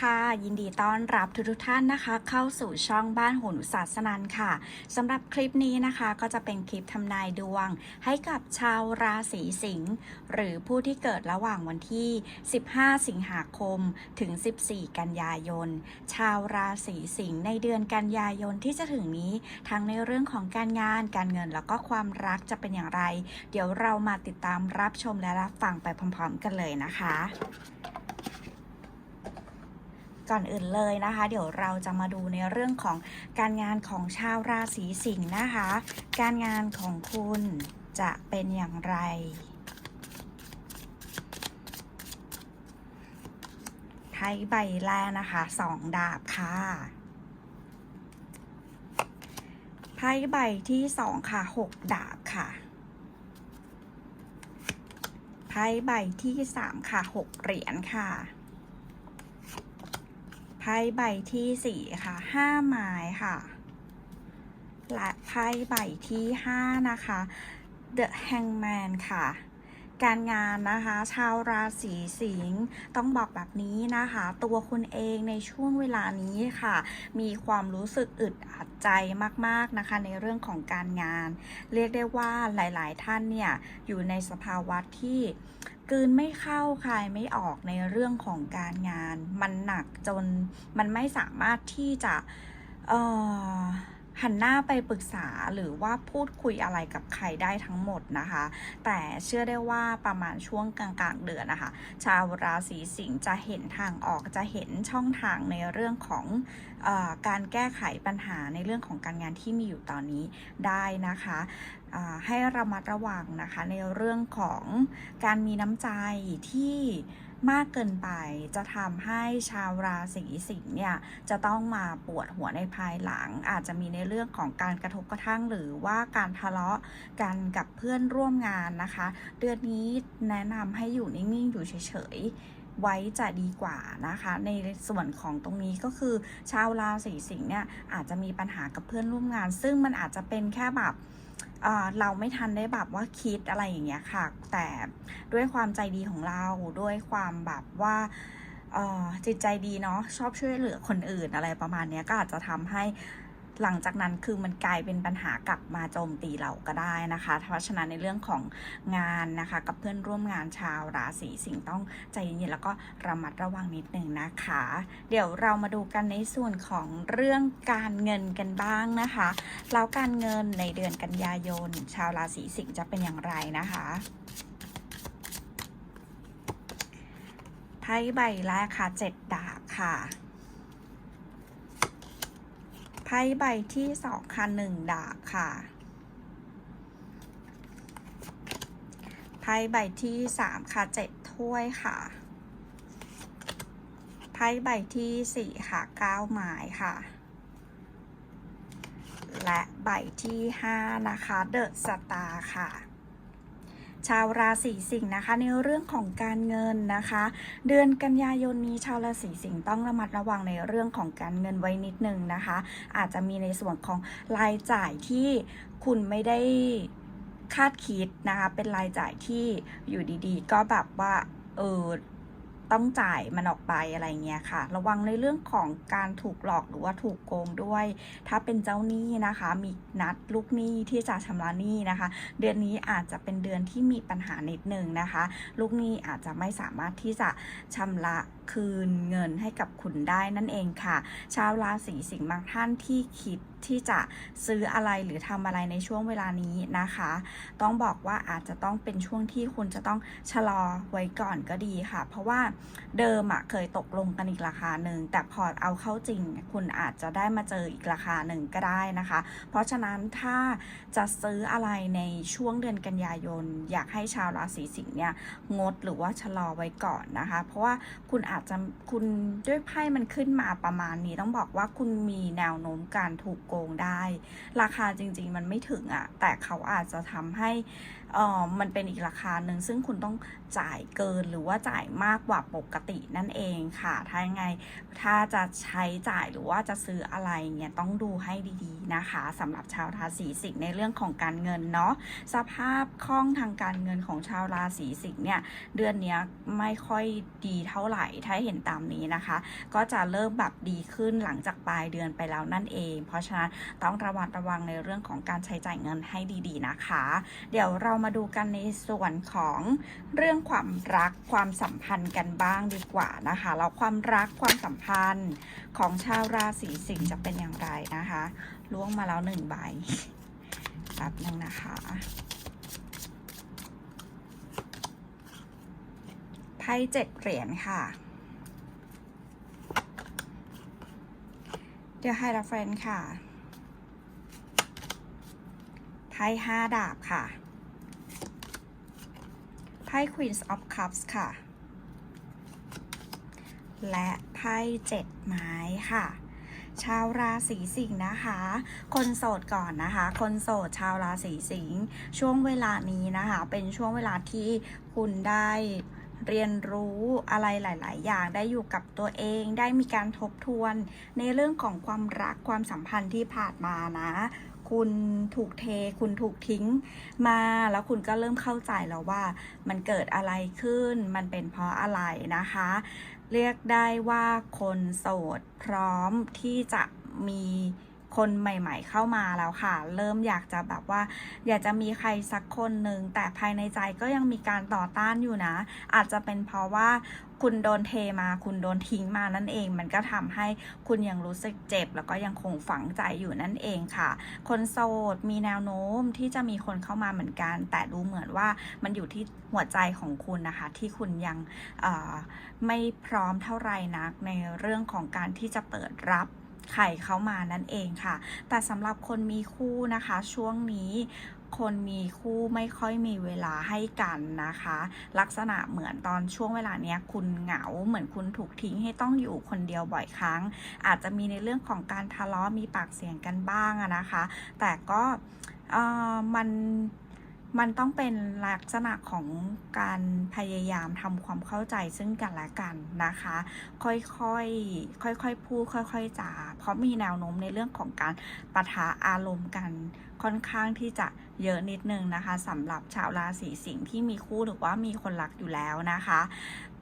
ค่ะ ยินดีต้อนรับทุกๆท่านนะคะ เข้าสู่ช่องบ้านโหนุศาสนันค่ะสำหรับคลิปนี้นะคะก็จะเป็นคลิปทำนายดวง ให้กับชาวราศีสิงห์หรือผู้ที่เกิดระหว่างวันที่ 15 สิงหาคมถึง 14 กันยายน ชาวราศีสิงห์ในเดือนกันยายนที่จะถึงนี้ทั้งในเรื่องของการงาน การเงินแล้วก็ความรักจะเป็นอย่างไร เดี๋ยวเรามาติดตามรับชมและรับฟังไปพร้อมๆ กันเลยนะคะ ก่อนอื่นเลยนะคะ เดี๋ยวเราจะมาดูในเรื่องของการงานของชาวราศีสิงห์นะคะ การงานของคุณจะเป็นอย่างไรไพ่ใบแรกนะคะสองดาบค่ะไพ่ใบที่สองค่ะหกดาบค่ะไพ่ใบที่สามค่ะหกเหรียญค่ะ ไพ่ใบที่สี่ค่ะห้าไม้ค่ะ และไพ่ใบที่ห้านะคะ The Hangman ค่ะการงานนะคะชาวราศีสิงห์ต้องบอกแบบนี้นะคะ ตัวคุณเองในช่วงเวลานี้ค่ะ มีความรู้สึกอึดอัดใจมากๆนะคะ ในเรื่องของการงาน เรียกได้ว่าหลาย ๆ ท่านเนี่ยอยู่ในสภาวะที่ กืนไม่เข้าคายไม่ออกในเรื่องของการงาน มันหนักจนมันไม่สามารถที่จะเอ่อ หันหน้าไปปรึกษาหรือว่าพูดคุยอะไรกับใครได้ทั้งหมดนะคะ แต่เชื่อได้ว่าประมาณช่วงกลางๆเดือนนะคะ ชาวราศีสิงห์จะเห็นทางออกจะเห็นช่องทางในเรื่องของอการแก้ไขปัญหาในเรื่องของการงานที่มีอยู่ตอนนี้ได้นะคะให้ระมัดระวังนะคะในเรื่องของการมีน้ำใจที่ มากเกินไปจะทำให้ชาวราศีสิงห์เนี่ยจะต้องมาปวดหัวในภายหลัง อาจจะมีในเรื่องของการกระทบกระทั่งหรือว่าการทะเลาะกันกับเพื่อนร่วมงานนะคะ เดือนนี้แนะนำให้อยู่นิ่งๆอยู่เฉยๆไว้จะดีกว่านะคะ ในส่วนของตรงนี้ก็คือชาวราศีสิงห์เนี่ยอาจจะมีปัญหากับเพื่อนร่วมงาน ซึ่งมันอาจจะเป็นแค่แบบ เราไม่ทันได้แบบว่าคิดอะไรอย่างเงี้ยค่ะ แต่ด้วยความใจดีของเราด้วยความแบบว่าจิตใจดีเนาะชอบช่วยเหลือคนอื่นอะไรประมาณเนี้ยก็อาจจะทำให้ หลังจากนั้นคือมันกลายเป็นปัญหากลับมาโจมตีเราก็ได้นะคะ เพราะฉะนั้นในเรื่องของงานนะคะกับเพื่อนร่วมงานชาวราศีสิงห์ต้องใจเย็นๆแล้วก็ระมัดระวังนิดนึงนะคะ เดี๋ยวเรามาดูกันในส่วนของเรื่องการเงินกันบ้างนะคะแล้วการเงินในเดือนกันยายน ชาวราศีสิงห์จะเป็นอย่างไรนะคะไพ่ใบแรกค่ะเจ็ดดาบค่ะ ไพ่ใบที่สองค่ะหนึ่งดาบค่ะไพ่ใบที่สามค่ะเจ็ดถ้วยค่ะไพ่ใบที่สี่ค่ะเก้าไม้ค่ะ และใบที่ห้านะคะเดอะสตาร์ค่ะ ชาวราศีสิงห์นะคะในเรื่องของการเงินนะคะ เดือนกันยายนนี้ชาวราศีสิงห์ต้องระมัดระวังในเรื่องของการเงินไว้นิดนึงนะคะ อาจจะมีในส่วนของรายจ่ายที่คุณไม่ได้คาดคิดนะคะเป็นรายจ่ายที่อยู่ดีๆ ก็แบบว่าเออ ต้องจ่ายมันออกไปอะไรเงี้ยค่ะ ระวังในเรื่องของการถูกหลอกหรือว่าถูกโกงด้วย ถ้าเป็นเจ้าหนี้นะคะ มีนัดลูกหนี้ที่จะชำระหนี้นะคะ เดือนนี้อาจจะเป็นเดือนที่มีปัญหานิดนึงนะคะ ลูกหนี้อาจจะไม่สามารถที่จะชำระคืนเงินให้กับคุณได้นั่นเองค่ะ ชาวราศีสิงห์บางท่านที่คิดที่จะซื้ออะไรหรือทำอะไรในช่วงเวลานี้นะคะ ต้องบอกว่าอาจจะต้องเป็นช่วงที่คุณจะต้องชะลอไว้ก่อนก็ดีค่ะ เพราะว่าเดิมอะเคยตกลงกันอีกราคาหนึ่งแต่พอเอาเข้าจริง คุณอาจจะได้มาเจออีกราคาหนึ่งก็ได้นะคะ เพราะฉะนั้นถ้าจะซื้ออะไรในช่วงเดือนกันยายน อยากให้ชาวราศีสิงห์เนี่ยงดหรือว่าชะลอไว้ก่อนนะคะ เพราะว่าคุณอาจจะคุณด้วยไพ่มันขึ้นมาประมาณนี้ต้องบอกว่าคุณมีแนวโน้มการถูกโกงได้ ราคาจริง ๆ มันไม่ถึงอะ่ะแต่เขาอาจจะทำให้เออมันเป็นอีกราคาหนึ่งซึ่งคุณต้องจ่ายเกินหรือว่าจ่ายมากกว่าปกตินั่นเองค่ะ ถ้ายังไงถ้าจะใช้จ่ายหรือว่าจะซื้ออะไรเนี่ยต้องดูให้ดีๆนะคะสำหรับชาวราศีสิงห์ในเรื่องของการเงินเนาะสภาพคล่องทางการเงินของชาวราศีสิงห์เนี่ยเดือนนี้ไม่ค่อยดีเท่าไหร่ถ้าเห็นตามนี้นะคะ ก็จะเริ่มแบบดีขึ้นหลังจากปลายเดือนไปแล้วนั่นเอง เพราะฉะนั้นต้องระวัดระวังในเรื่องของการใช้จ่ายเงินให้ดีๆนะคะ เดี๋ยวเรามาดูกันในส่วนของเรื่องความรักความสัมพันธ์กันบ้างดีกว่านะคะแล้วความรักความสัมพันธ์ของชาวราศีสิงห์จะเป็นอย่างไรนะคะล่วงมาแล้วหนึ่งใบแป๊บนึงนะคะไพ่เจ็ดเหรียญค่ะ เดี๋ยวให้ละเฟรนค่ะ พ่ห้าดาบค่ะ ไพ่ Queen of Cups ค่ะ และไพ่เจ็ดไม้ค่ะชาวราศีสิงห์นะคะ คนโสดก่อนนะคะ คนโสดชาวราศีสิงห์ช่วงเวลานี้นะคะ เป็นช่วงเวลาที่คุณได้เรียนรู้อะไรหลาย ๆ อย่างได้อยู่กับตัวเอง ได้มีการทบทวนในเรื่องของความรักความสัมพันธ์ที่ผ่านมานะ คุณถูกเท คุณถูกทิ้งมา แล้วคุณก็เริ่มเข้าใจแล้วว่ามันเกิดอะไรขึ้น มันเป็นเพราะอะไรนะคะ เรียกได้ว่าคนโสดพร้อมที่จะมี คนใหม่ ๆ เข้ามาแล้วค่ะ เริ่มอยากจะแบบว่า อยากจะมีใครสักคนหนึ่งแต่ภายในใจก็ยังมีการต่อต้านอยู่นะ อาจจะเป็นเพราะว่าคุณโดนเทมาคุณโดนทิ้งมานั่นเอง มันก็ทำให้คุณยังรู้สึกเจ็บ แล้วก็ยังคงฝังใจอยู่นั่นเองค่ะ คนโสดมีแนวโน้มที่จะมีคนเข้ามาเหมือนกัน แต่ดูเหมือนว่ามันอยู่ที่หัวใจของคุณนะคะ ที่คุณยังไม่พร้อมเท่าไหร่นักในเรื่องของการที่จะเปิดรับ ใครเข้ามานั่นเองค่ะ แต่สำหรับคนมีคู่นะคะ ช่วงนี้คนมีคู่ไม่ค่อยมีเวลาให้กันนะคะ ลักษณะเหมือนตอนช่วงเวลาเนี้ยคุณเหงาเหมือนคุณถูกทิ้งให้ต้องอยู่คนเดียวบ่อยครั้ง อาจจะมีในเรื่องของการทะเลาะมีปากเสียงกันบ้างนะคะ แต่ก็มัน มันต้องเป็นลักษณะของการพยายามทำความเข้าใจซึ่งกันและกันนะคะ ค่อยๆ ค่อยๆ พูดค่อย ๆจาเพราะมีแนวโน้มในเรื่องของการปะทะอารมณ์กันค่อนข้างที่จะเยอะนิดนึงนะคะสำหรับชาวราศีสิงห์ที่มีคู่หรือว่ามีคนรักอยู่แล้วนะคะ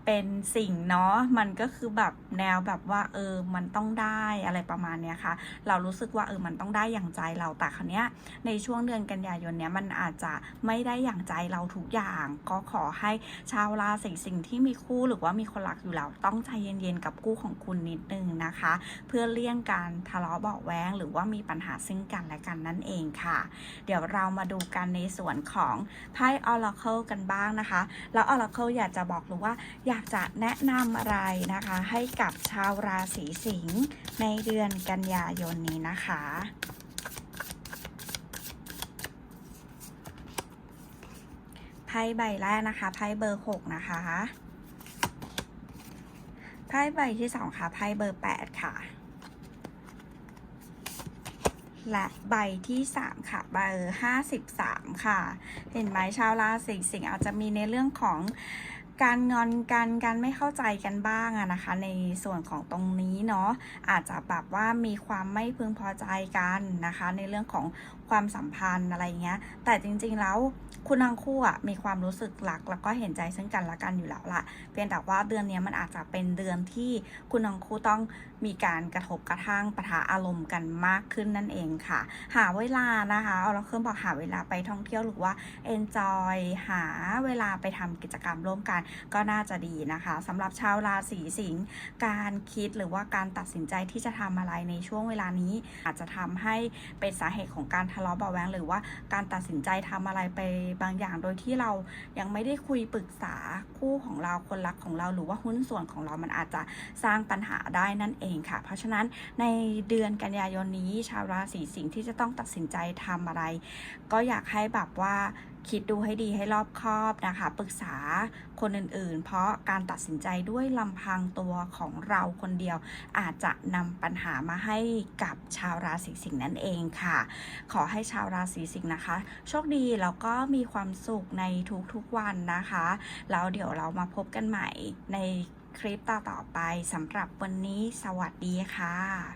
เป็นสิ่งเนาะมันก็คือแบบแนวแบบว่า เออมันต้องได้อะไรประมาณเนี้ยค่ะ เรารู้สึกว่าเออมันต้องได้อย่างใจเราแต่ครั้เนี้ยในช่วงเดือนกันยายนเนี้ยมันอาจจะไม่ได้อย่างใจเราทุกอย่าง ก็ขอให้ชาวราศีสิงห์ที่มีคู่หรือว่ามีคนรักอยู่แล้วต้องใจเย็นๆกับคู่ของคุณนิดนึงนะคะ เพื่อเลี่ยงการทะเลาะเบาะแว้งหรือว่ามีปัญหาซึ่งกันและกันนั่นเองค่ะ เดี๋ยวเรามาดูกันในส่วนของไพ่ Oracle กันบ้างนะคะ แล้ว Oracle อยากจะบอกหรือว่าอยากากจะแนะนำอะไรนะคะ ให้กับชาวราศีสิงห์ในเดือนกันยายนนี้นะคะ ไพ่ใบแรกนะคะ ไพ่เบอร์หกนะคะ ไพ่ใบที่สองค่ะ ไพ่เบอร์แปดค่ะ และใบที่3ค่ะ เบอร์53ค่ะ เห็นไหมชาวราศีสิงห์อาจจะมีในเรื่องของ การงอนกันการไม่เข้าใจกันบ้างอะนะคะ ในส่วนของตรงนี้เนาะอาจจะแบบว่ามีความไม่พึงพอใจกันนะคะ ในเรื่องของความสัมพันธ์อะไรเงี้ย แต่จริงๆแล้วคุณทั้งคู่อะมีความรู้สึกรักแล้วก็เห็นใจซึ่งกันและกันอยู่แล้วล่ะเพียงแต่ว่าเดือนนี้มันอาจจะเป็นเดือนที่คุณทั้งคู่ต้องมีการกระทบกระทั่งปะทะอารมณ์กันมากขึ้นนั่นเองค่ะ หาเวลานะคะเอาเราเครื่องบอกหาเวลาไปท่องเที่ยวหรือว่า enjoy หาเวลาไปทำกิจกรรมร่วมกันก็น่าจะดีนะคะสำหรับชาวราศีสิงห์การคิดหรือว่าการตัดสินใจที่จะทำอะไรในช่วงเวลานี้ อาจจะทำให้เป็นสาเหตุของการทะเลาะเบาะแว้งหรือว่าการตัดสินใจทำอะไรไปบางอย่าง โดยที่เรายังไม่ได้คุยปรึกษาคู่ของเราคนรักของเราหรือว่าหุ้นส่วนของเรามันอาจจะสร้างปัญหาได้นั่นเองค่ะ เพราะฉะนั้นในเดือนกันยายนนี้ชาวราศีสิงห์ที่จะต้องตัดสินใจทำอะไร ก็อยากให้แบบว่า คิดดูให้ดีให้รอบคอบนะคะ ปรึกษาคนอื่นๆ เพราะการตัดสินใจด้วยลำพังตัวของเราคนเดียว อาจจะนำปัญหามาให้กับชาวราศีสิงห์นั่นเองค่ะ ขอให้ชาวราศีสิงห์นะคะ โชคดีแล้วก็มีความสุขในทุกๆวันนะคะ แล้วเดี๋ยวเรามาพบกันใหม่ในคลิปต่อๆไปสำหรับวันนี้สวัสดีค่ะ